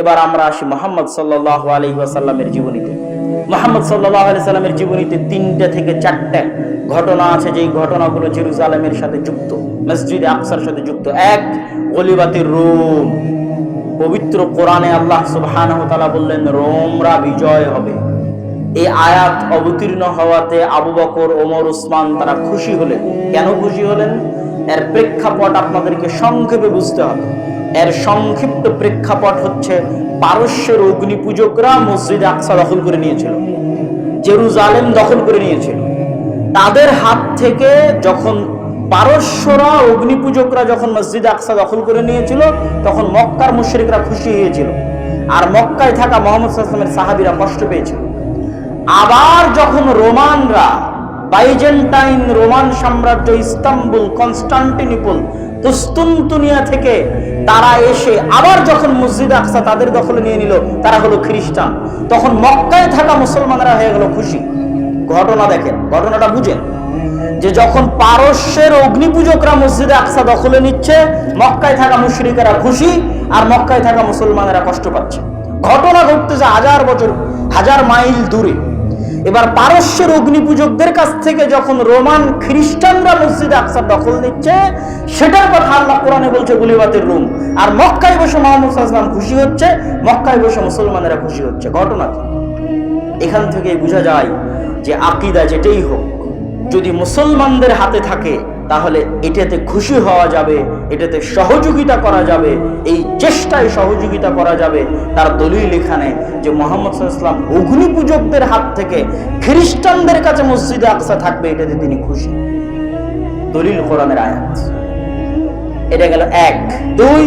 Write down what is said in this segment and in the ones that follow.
এবার আমরা আসি মোহাম্মদ সাল্লাহ আলী জীবনীতে। মোহাম্মদ সাল্লাহ আলি জীবনীতে তিনটে থেকে চারটে ঘটনা আছে, যেই ঘটনাগুলো জেরুজালেমের সাথে যুক্ত, মসজিদে আকসার সাথে যুক্ত। এক, গলিবাতির রোম। পবিত্র কোরআনে আল্লাহ সুবহানাহু ওয়া বললেন, রোমরা বিজয় হবে। এই আয়াত অবতীর্ণ হওয়াতে আবু বকর, ওমর, উসমান তারা খুশি হলেন। কেন খুশি হলেন? এর প্রেক্ষাপট আপনাদেরকে সংক্ষেপে বুঝতে হবে। এর সংক্ষিপ্ত প্রেক্ষাপট হচ্ছে পারস্যের অগ্নি পূজকরা মসজিদে আকসা দখল করে নিয়েছিল, জেরুজালেম দখল করে নিয়েছিল। তাদের হাত থেকে যখন পারস্যরা অগ্নি পূজকরা যখন মসজিদ আকসা দখল করে নিয়েছিল, তখন মক্কার মুশরিকরা খুশি হয়েছিল। আর মক্কায় থাকা মোহাম্মদ সাল্লামের সাহাবিরা কষ্ট পেয়েছিল। আবার যখন রোমানরা, বাইজেন্টাইন রোমান সাম্রাজ্য, ইস্তাম্বুল, কনস্টান্টিনিপল, কুস্তুনতুনিয়া থেকে তারা এসে আবার যখন মসজিদ আকসা তাদের দখলে নিয়ে নিল, তারা হলো খ্রিস্টান। তখন মক্কায় থাকা মুসলমানরা হয়ে গেল খুশি। ঘটনা দেখেন, ঘটনাটা বুঝেন। যে যখন পারস্যের অগ্নিপূজকরা মসজিদে আকসা দখলে নিচ্ছে, মক্কায় থাকা মুশরিকেরা খুশি, আর মক্কায় থাকা মুসলমানেরা কষ্ট পাচ্ছে। ঘটনা ঘটতেছে হাজার বছর, হাজার মাইল দূরে। এবার পারস্যের অগ্নি পূজকদের কাছ থেকে যখন রোমান খ্রিস্টানরা মসজিদে আকসার দখল নিচ্ছে, সেটার কথা আল্লাহ কোরআনে বলছে, গুলিবাতের রুম। আর মক্কায় বসে মোহাম্মদ সাল্লাম খুশি হচ্ছে, মক্কায় বসে মুসলমানেরা খুশি হচ্ছে। ঘটনা কি? এখান থেকে বোঝা যায় যে আকিদা যেটাই হোক, যদি মুসলমানদের হাতে থাকে তাহলে এটাতে খুশি হওয়া যাবে এটাতে সহযোগিতা করা যাবে এই চেষ্টায় সহযোগিতা করা যাবে তার দলিল এখানে যে মোহাম্মদ ইসলাম অগ্নি পূজকদের হাত থেকে খ্রিস্টানদের কাছে মসজিদে আকসা থাকবে এটাতে তিনি খুশি দলিল কোরআনের আয়াত এটা গেল এক দুই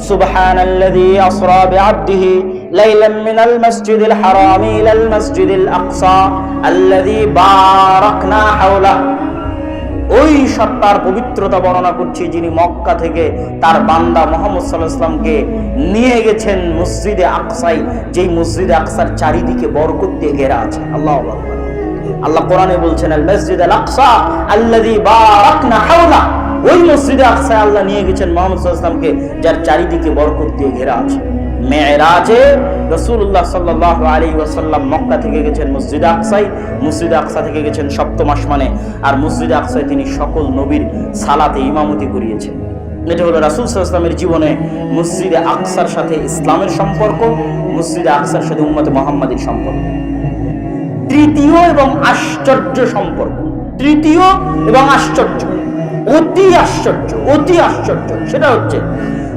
سبحان الذي أسرى بعبده ليلا من المسجد الحرام إلى المسجد الأقصى الذي باركنا حوله ওই সত্তার পবিত্রতা বর্ণনা করছি যিনি মক্কা থেকে তার বান্দা মোহাম্মদ সাল্লাহামকে নিয়ে গেছেন মসজিদে আকসাই যেই মসজিদে আকসার চারিদিকে বরকত দিয়ে ঘেরা আছে। আল্লাহ আল্লাহ কোরআনে বলছেন ওই মসজিদে আকসায় আল্লাহ নিয়ে গেছেন মোহাম্মদ সাল্লাল্লাহু যার চারিদিকে বরকত দিয়ে ঘেরা আছে। মেয়েরাজে রসুল্লাহ সাল্লাহ আলী ওয়াসাল্লাম মক্কা থেকে গেছেন মসজিদে আকসাই, মসজিদে আকসা থেকে গেছেন সপ্তম আসমানে। আর মসজিদে আকসায় তিনি সকল নবীর সালাতে ইমামতি করিয়েছেন। এটা হলো রাসুল সাল্লামের জীবনে মসজিদে আকসার সাথে ইসলামের সম্পর্ক, মসজিদে আকসার সাথে উম্মতে মোহাম্মদের সম্পর্ক। তৃতীয় এবং আশ্চর্য সম্পর্ক। তৃতীয় এবং আশ্চর্য। অতি আশ্চর্য অতি আশ্চর্য। সেটা হচ্ছে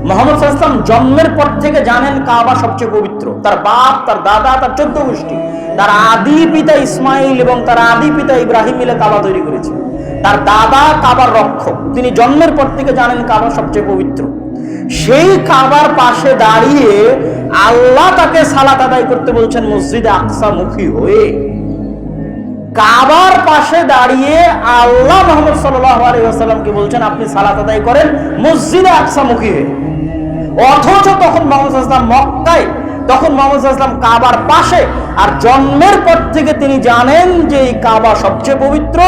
মোহাম্মদ ইসলাম জন্মের পর থেকে জানেন কাবা সবচেয়ে পবিত্র। তার বাপ, তার দাদা, তার চোদ্দ গোষ্ঠী, তার আদি পিতা ইসমাইল এবং তার আদি পিতা ইব্রাহিম মিলে কাবা তৈরি করেছে। তার দাদা কাবার রক্ষক, তিনি জন্মের পর থেকে জানেন কাবা সবচেয়ে পবিত্র। সেই কাবার পাশে দাঁড়িয়ে আল্লাহ তাকে সালাত আদায় করতে বলছেন মসজিদে আকসা মুখী হয়ে। কাবার পাশে দাঁড়িয়ে আল্লাহ মোহাম্মদ সাল্লাহ সাল্লামকে বলছেন, আপনি সালাত আদায় করেন মসজিদে আকসামুখী হয়ে। অথচ তখন মোহাম্মদ ইসলাম মক্কায়, তখন মোহাম্মদ ইসলাম কাবার পাশে, আর জন্মের পর থেকে তিনি জানেন যে এই কাবা সবচেয়ে পবিত্র।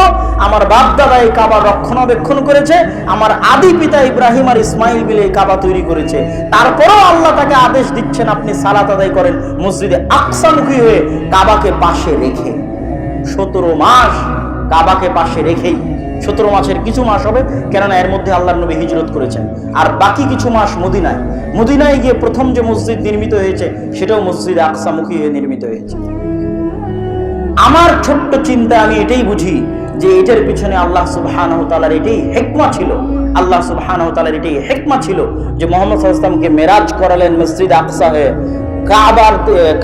আমার বাপদাদা এই কাবা রক্ষণাবেক্ষণ করেছে, আমার আদি পিতা ইব্রাহিম আর ইসমাইল বিলে এই কাবা তৈরি করেছে। তারপরেও আল্লাহ তাকে আদেশ দিচ্ছেন, আপনি সালাত আদায় করেন। মসজিদে আকসামুখী হয়ে কাবাকে পাশে রেখে। সতেরো মাস কাবাকে পাশে রেখেই সতেরো মাসের কিছু মাস হবে, কেননা এর মধ্যে আল্লাহ নবী হিজরত করেছেন। আর বাকি কিছু মাস মদিনায়। মদিনায় গিয়ে প্রথম যে মসজিদ নির্মিত হয়েছে, সেটাও মসজিদ আকসামুখী হয়ে নির্মিত হয়েছে। আমার ছোট্ট চিন্তা, আমি এটাই বুঝি যে এটার পিছনে আল্লাহ তালার এটাই হেকমা ছিল। আল্লাহ তালার এটাই হেকমা ছিল যে মোহাম্মদ সাল্লামকে মেরাজ করালেন মসজিদ আকসা হয়ে। কাবার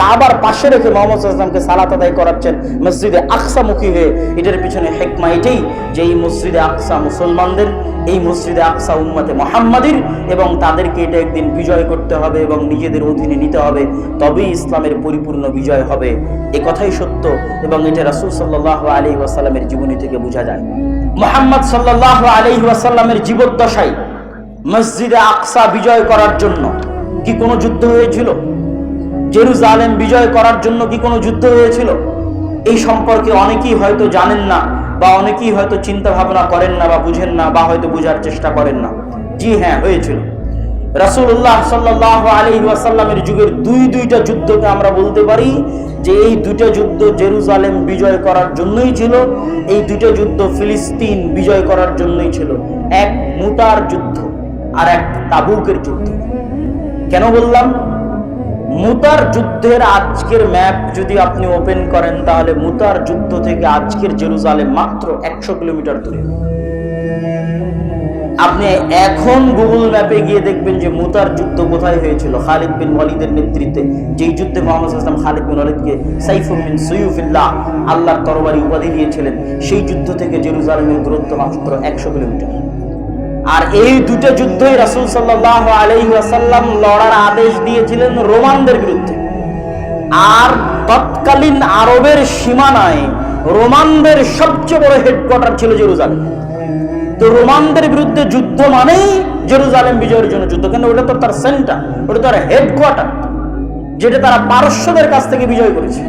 কাবার পাশে রেখে মোহাম্মদ সাল্লামকে সালাত আদায় করাচ্ছেন মসজিদে আকসামুখী হয়ে। এটার পিছনে হেকমা এটাই যে এই মসজিদে আকসা মুসলমানদের, এই মসজিদে আকসা উম্মতে মোহাম্মদের এবং তাদেরকে এটা একদিন বিজয় করতে হবে এবং নিজেদের অধীনে নিতে হবে। তবেই ইসলামের পরিপূর্ণ বিজয় হবে। এ কথাই সত্য এবং এটা রাসুল সাল্লাহ আলী ওয়াসাল্লামের জীবনী থেকে বোঝা যায়। মোহাম্মদ সাল্লাহ আলী ওয়াসাল্লামের জীবদ্দশায় মসজিদে আকসা বিজয় করার জন্য কি কোনো যুদ্ধ হয়েছিল? জেরুজালেম বিজয় করার জন্য কি কোনো যুদ্ধ হয়েছিল? এই সম্পর্কে অনেকেই হয়তো জানেন না, বা অনেকেই হয়তো চিন্তা ভাবনা করেন না, বা বুঝেন না, বা হয়তো বোঝার চেষ্টা করেন না। জি হ্যাঁ হয়েছিল। রাসূলুল্লাহ সাল্লাল্লাহু আলাইহি ওয়াসাল্লামের যুগের দুই দুইটা যুদ্ধকে আমরা বলতে পারি যে এই দুইটা যুদ্ধ জেরুজালেম বিজয় করার জন্যই ছিল, এই দুইটা যুদ্ধ ফিলিস্তিন বিজয় করার জন্যই ছিল। এক মুতার যুদ্ধ আর এক তাবুকের যুদ্ধ। কেন বললাম? মুতার যুদ্ধের আজকের ম্যাপ যদি আপনি ওপেন করেন, তাহলে মুতার যুদ্ধ থেকে আজকের জেরুজালেম মাত্র একশো কিলোমিটার দূরে। আপনি এখন গুগল ম্যাপে গিয়ে দেখবেন যে মুতার যুদ্ধ কোথায় হয়েছিল। খালিদ বিন ওয়ালিদের নেতৃত্বে যেই যুদ্ধে মোহাম্মদ ইসলাম খালিদ বিন ওয়ালিদকে সাইফুম বিন আল্লাহর তরবারি উপাধি দিয়েছিলেন, সেই যুদ্ধ থেকে জেরুজালেমের দূরত্ব মাত্র একশো কিলোমিটার। আর এই দুটো যুদ্ধই রাসূল সাল্লাল্লাহু আলাইহি ওয়াসাল্লাম লড়ার আদেশ দিয়েছিলেন রোমানদের বিরুদ্ধে। আর তৎকালীন আরবের সীমানায় রোমানদের সবচেয়ে বড় হেডকোয়ার্টার ছিল জেরুজালেম। তো রোমানদের বিরুদ্ধে যুদ্ধ মানেই জেরুজালেম বিজয়ের জন্য যুদ্ধ। কিন্তু ওটা তো তার সেন্টার ওটা তো তার হেডকোয়ার্টার যেটা তারা পারস্যদের কাছ থেকে বিজয় করেছে।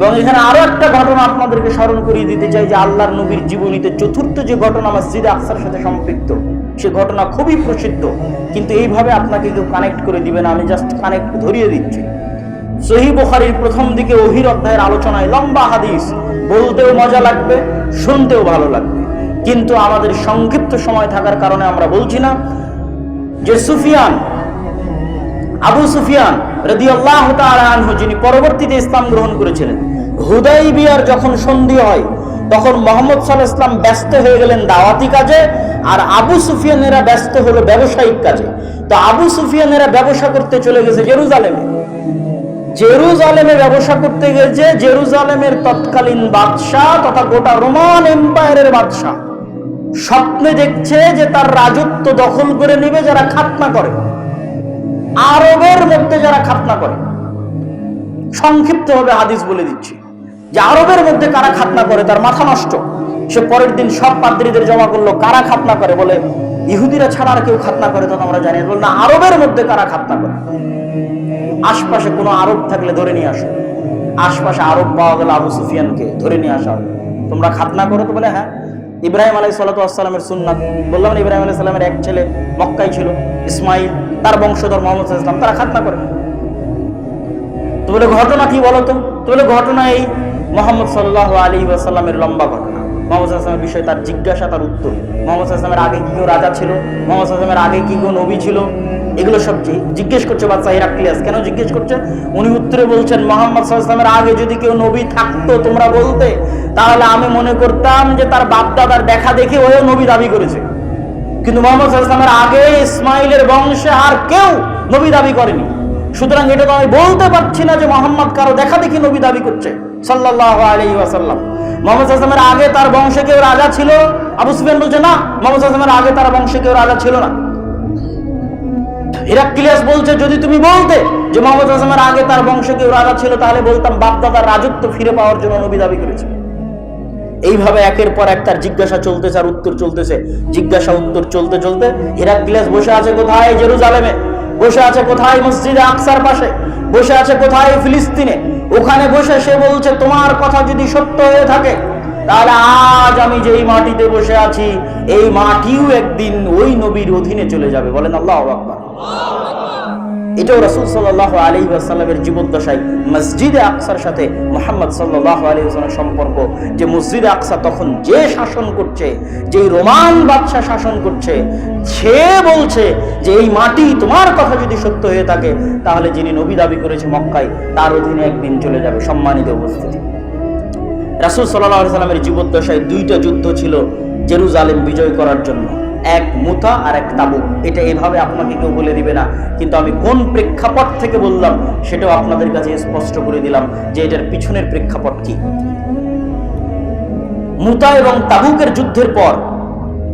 এবং এখানে আরও একটা ঘটনা আপনাদেরকে স্মরণ করিয়ে দিতে চাই যে আল্লাহর নবীর জীবনীতে চতুর্থ যে ঘটনা মসজিদে আকসার সাথে সম্পৃক্ত, সে ঘটনা খুবই প্রসিদ্ধ। কিন্তু এইভাবে আপনাকে কেউ কানেক্ট করে দিবে না, আমি জাস্ট কানেক্ট ধরিয়ে দিচ্ছি। সহি বুখারীর প্রথম দিকে ওহির অধ্যায়ের আলোচনায় লম্বা হাদিস, বলতেও মজা লাগবে, শুনতেও ভালো লাগবে। কিন্তু আমাদের সংক্ষিপ্ত সময় থাকার কারণে আমরা বলছি না যে সুফিয়ান, আবু সুফিয়ান রদি আল্লাহ আনহু, যিনি পরবর্তীতে ইসলাম গ্রহণ করেছিলেন হুদাই বিয়ার যখন সন্ধি হয়, তখন মোহাম্মদ সাল ইসলাম ব্যস্ত হয়ে গেলেন দাওয়াতি কাজে, আর আবু সুফিয়ানেরা ব্যস্ত হলো ব্যবসায়িক কাজে। তো আবু সুফিয়ানেরা ব্যবসা করতে চলে গেছে জেরুজালেমে। জেরুজালেমে ব্যবসা করতে গেছে, জেরুজালেমের তৎকালীন বাদশাহ তথা গোটা রোমান এম্পায়ারের বাদশাহ। স্বপ্নে দেখছে যে তার রাজত্ব দখল করে নেবে যারা খাতনা করে। আরবের মধ্যে যারা খাতনা করে। সংক্ষিপ্ত ভাবে হাদিস বলে দিচ্ছি। যে আরবের মধ্যে কারা খাতনা করে, তার মাথা নষ্ট। সে পরের দিন সব পাদ্রীদের জমা করল, কারা খাতনা করে? বলে, ইহুদিরা ছাড়া আর কেউ খাতনা করে তখন আমরা জানি না। আরবের মধ্যে কারা খাতনা করে? আশপাশে কোনো আরব থাকলে ধরে নিয়ে আসো। আশপাশে আরব পাওয়া গেল আবু সুফিয়ানকে ধরে নিয়ে আসা। তোমরা খাতনা করো তো বলে হ্যাঁ। ইব্রাহিম আলাই সাল্লাতামের সুন্নাত। বললাম না, ইব্রাহিম আলাই সাল্লামের এক ছেলে মক্কাই ছিল, ইসমাইল, তার বংশধর মোহাম্মদ ওয়াসাল্লাম, তারা খাতনা করে। তো বলে, ঘটনা কি বলো তো বলে, ঘটনা এই মোহাম্মদ সাল্লাহ আলী ওয়াসাল্লামের লম্বা ঘটনা। মোহাম্মদ সাল্লামের বিষয়ে তার জিজ্ঞাসা, তার উত্তর। মোহাম্মদ সাল্লামের আগে কি কেউ রাজা ছিল? মোহাম্মদ সাল্লামের আগে কি কেউ নবী ছিল? এগুলো সব জিজ্ঞেস করছে বাচ্চা হিরাক্লিয়াস। কেন জিজ্ঞেস করছে? উনি উত্তরে বলছেন, মোহাম্মদ সাল্লামের আগে যদি কেউ নবী থাকতো তোমরা বলতে, তাহলে আমি মনে করতাম যে তার বাপ দাদার দেখা দেখে ওও নবী দাবি করেছে। কিন্তু মোহাম্মদ সাল্লামের আগে ইসমাইলের বংশে আর কেউ নবী দাবি করেনি। সুতরাং এটা তো আমি বলতে পারছি না যে মোহাম্মদ কারও দেখা দেখি নবী দাবি করছে সাল্লাহ ওয়াসাল্লাম। মোহাম্মদ সাল্লামের আগে তার বংশে কেউ রাজা ছিল? আবু সুফিয়ান বলছে, না, মোহাম্মদ সাল্লামের আগে তার বংশে কেউ রাজা ছিল না। বলছে, যদি তুমি বলতে যে মোহাম্মদ আসলামের আগে তার বংশে কেউ রাজা ছিল, তাহলে বলতাম বাপদাদার রাজত্ব ফিরে পাওয়ার জন্য নবী দাবি করেছে। এইভাবে একের পর এক তার জিজ্ঞাসা চলতেছে আর উত্তর চলতেছে। জিজ্ঞাসা, উত্তর চলতে চলতে হিরাক্লিয়াস বসে আছে কোথায়? জেরুজালেমে। বসে আছে কোথায় মসজিদে আকসার পাশে? বসে আছে কোথায় ফিলিস্তিনে? ওখানে বসে সে বলছে, তোমার কথা যদি সত্য হয়ে থাকে, তাহলে আজ আমি যেই মাটিতে বসে আছি, এই মাটিও একদিন ওই নবীর অধীনে চলে যাবে। বলেন আল্লাহ আকবার। এটাও রাসূল সাল্লাল্লাহু আলাইহি ওয়াসাল্লামের জীবদ্দশায় মসজিদে আকসার সাথে মোহাম্মদ সাল্লাল্লাহু আলাইহি ওয়াসাল্লামের সম্পর্ক, যে মসজিদে আকসা তখন যে শাসন করছে, যেই রোমান বাদশাহ শাসন করছে, সে বলছে যে এই মাটি তোমার কথা যদি সত্য হয়ে থাকে, তাহলে যিনি নবী দাবি করেছে মক্কায়, তার অধীনে একদিন চলে যাবে সম্মানিত উপস্থিতি। রাসূল আলাইহি সাল্লামের জীবদ্দশায় দুইটা যুদ্ধ ছিল, জেরুজালেম বিজয় করার জন্য। এক মুতা আর এক তাবুক। এটা এভাবে আপনাকে কেউ বলে দিবে না। কিন্তু আমি কোন প্রেক্ষাপট থেকে বললাম, সেটাও আপনাদের কাছে স্পষ্ট করে দিলাম যে এটার পিছনের প্রেক্ষাপট কি। মুতা এবং তাবুকের যুদ্ধের পর,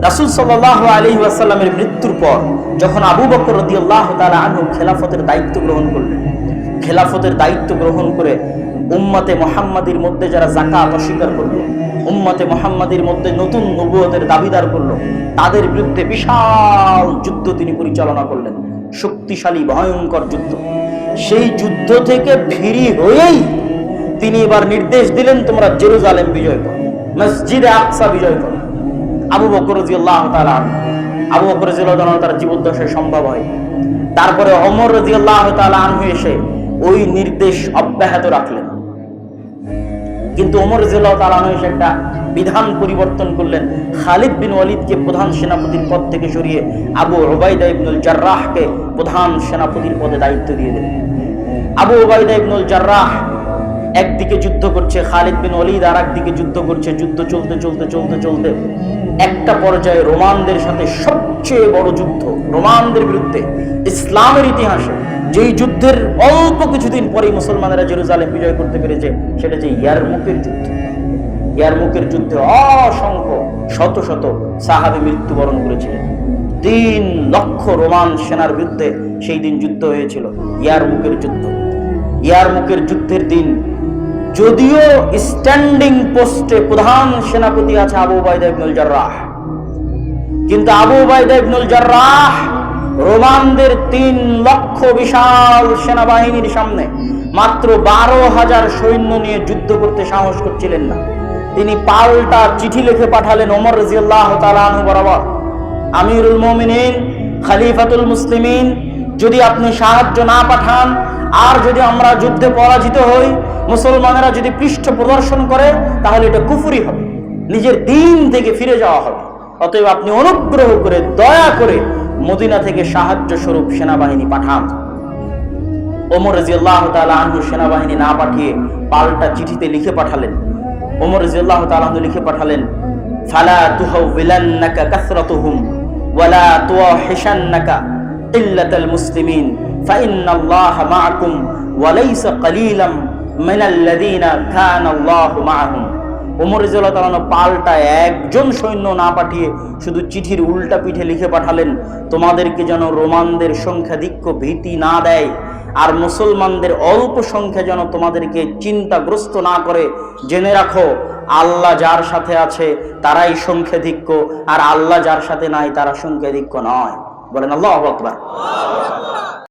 রাসূল সাল্লাল্লাহু আলাইহি ওয়াসাল্লামের মৃত্যুর পর, যখন আবু বকর রাদিয়াল্লাহু তাআলা আনহু খেলাফতের দায়িত্ব গ্রহণ করলেন, খেলাফতের দায়িত্ব গ্রহণ করে উম্মতে মোহাম্মদীর মধ্যে যারা জাকাত অস্বীকার করল, উম্মতে মোহাম্মদীর মধ্যে নতুন নবুয়তের দাবিদার করল, তাদের বিরুদ্ধে বিশাল যুদ্ধ তিনি পরিচালনা করলেন। শক্তিশালী, ভয়ঙ্কর যুদ্ধ। সেই যুদ্ধ থেকে ফিরি হয়েই তিনি এবার নির্দেশ দিলেন, তোমরা জেরুজালেম বিজয় করো, মসজিদে আকসা বিজয় করো। আবু বকর রাদিয়াল্লাহু তাআলা আবু বকর তাআলা তার জীবদ্দশায় সম্ভব হয়। তারপরে অমর রাদিয়াল্লাহু তাআলা আনহু এসে ওই নির্দেশ অব্যাহত রাখলেন। কিন্তু ওমর রাদিয়াল্লাহু তাআলা এসে একটা বিধান পরিবর্তন করলেন। খালিদ বিন ওয়ালিদকে প্রধান সেনাপতির পদ থেকে সরিয়ে আবু উবাইদা ইবনুল জাররাহকে প্রধান সেনাপতির পদে দায়িত্ব দিয়ে দিলেন। আবু উবাইদা ইবনুল জাররাহ একদিকে যুদ্ধ করছে, খালিদ বিন ওয়ালিদ আর একদিকে যুদ্ধ করছে, যুদ্ধ চলতে চলতে চলতে চলতে। একটা পর্যায়ে রোমানদের সাথে সবচেয়ে বড় যুদ্ধ, রোমানদের বিরুদ্ধে ইসলামের ইতিহাসে যেই যুদ্ধের অল্প কিছুদিন পরেই মুসলমানেরা জেরুজালেম বিজয় করতে পেরেছে, সেটা যে ইয়ারমুকের যুদ্ধ। ইয়ারমুকের যুদ্ধে অসংখ্য, শত শত সাহাবে মৃত্যুবরণ করেছিলেন। তিন লক্ষ রোমান সেনার বিরুদ্ধে সেই দিন যুদ্ধ হয়েছিল, ইয়ারমুকের যুদ্ধ। ইয়ারমুকের যুদ্ধের দিন যদিও স্ট্যান্ডিং পোস্টে প্রধান সেনাপতি আছে আবু বাইদা ইবনুল জাররাহ। কিন্তু আবু বাইদা ইবনুল জাররাহ রোমানদের তিন লক্ষ বিশাল সেনাবাহিনীর সামনে মাত্র বারো হাজার সৈন্য নিয়ে যুদ্ধ করতে সাহস করছিলেন না। তিনি পাল্টা চিঠি লিখে পাঠালেন ওমর রাজিয়াল্লাহ তালানু বরাবর, আমিরুল মোমিনিন, খালিফাতুল মুসলিমিন, যদি আপনি সাহায্য না পাঠান, আর যদি আমরা যুদ্ধে পরাজিত হই, মুসলমানেরা যদি পৃষ্ঠ প্রদর্শন করে, তাহলে এটা কুফুরি হবে। নিজের দিন থেকে ফিরে যাওয়া হবে। অতএব আপনি অনুগ্রহ করে, দয়া করে মদিনা থেকে সাহায্য স্বরূপ সেনাবাহিনী পাঠান। ওমর রাজিয়াল্লাহ তাআলা আনহু সেনাবাহিনী না পাঠিয়ে পাল্টা চিঠিতে লিখে পাঠালেন। ওমর রাজিয়াল্লাহ তাআলা লিখে পাঠালেন, ফালা তুহাউবিলান্নাকা কাসরাতুহুম ওয়ালা তুওয়াহিশান্নাকা ইল্লাতাল মুসলিমিন, ফাইন্নাল্লাহা মাআকুম ওয়া লাইসা কালিলাম মিনাল্লাযীনা কানাল্লাহু মাআহুম ওমর রেজাল্লাহ তাআলা পাল্টা একজন সৈন্য না পাঠিয়ে শুধু চিঠির উল্টা পিঠে লিখে পাঠালেন, তোমাদেরকে যেন রোমানদের সংখ্যাধিক্য ভীতি না দেয়, আর মুসলমানদের অল্প সংখ্যা যেন তোমাদেরকে চিন্তাগ্রস্ত না করে। জেনে রাখো, আল্লাহ যার সাথে আছে, তারাই সংখ্যাধিক্য আর আল্লাহ যার সাথে নাই, তারা সংখ্যাধিক্য নয়। বলেন আল্লাহ আকবার।